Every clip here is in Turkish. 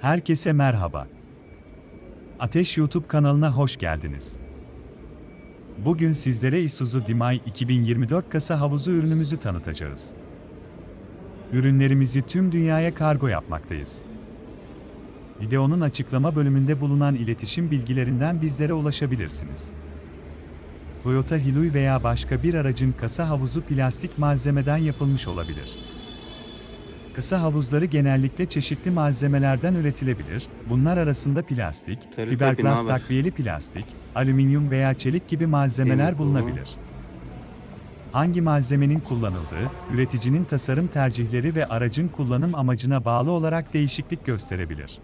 Herkese merhaba. Ateş YouTube kanalına hoş geldiniz. Bugün sizlere Isuzu Dimay 2024 kasa havuzu ürünümüzü tanıtacağız. Ürünlerimizi tüm dünyaya kargo yapmaktayız. Videonun açıklama bölümünde bulunan iletişim bilgilerinden bizlere ulaşabilirsiniz. Toyota Hilux veya başka bir aracın kasa havuzu plastik malzemeden yapılmış olabilir. Kısa havuzları genellikle çeşitli malzemelerden üretilebilir. Bunlar arasında plastik, Tabii, fiberglass takviyeli plastik, alüminyum veya çelik gibi malzemeler bulunabilir. Hangi malzemenin kullanıldığı, üreticinin tasarım tercihleri ve aracın kullanım amacına bağlı olarak değişiklik gösterebilir.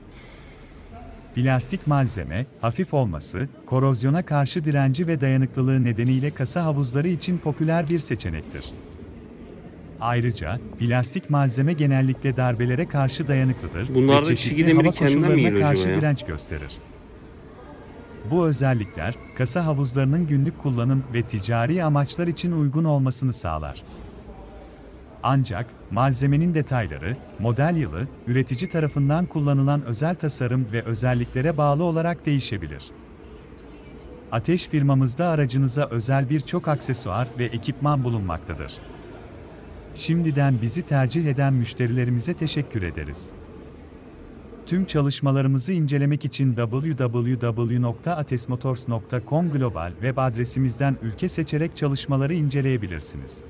Plastik malzeme, hafif olması, korozyona karşı direnci ve dayanıklılığı nedeniyle kasa havuzları için popüler bir seçenektir. Ayrıca, plastik malzeme genellikle darbelere karşı dayanıklıdır Bunlarda ve çeşitli hava koşullarına karşı ya? direnç gösterir. Bu özellikler, kasa havuzlarının günlük kullanım ve ticari amaçlar için uygun olmasını sağlar. Ancak, malzemenin detayları, model yılı, üretici tarafından kullanılan özel tasarım ve özelliklere bağlı olarak değişebilir. Ateş firmamızda aracınıza özel birçok aksesuar ve ekipman bulunmaktadır. Şimdiden bizi tercih eden müşterilerimize teşekkür ederiz. Tüm çalışmalarımızı incelemek için www.atesmotors.com global web adresimizden ülke seçerek çalışmaları inceleyebilirsiniz.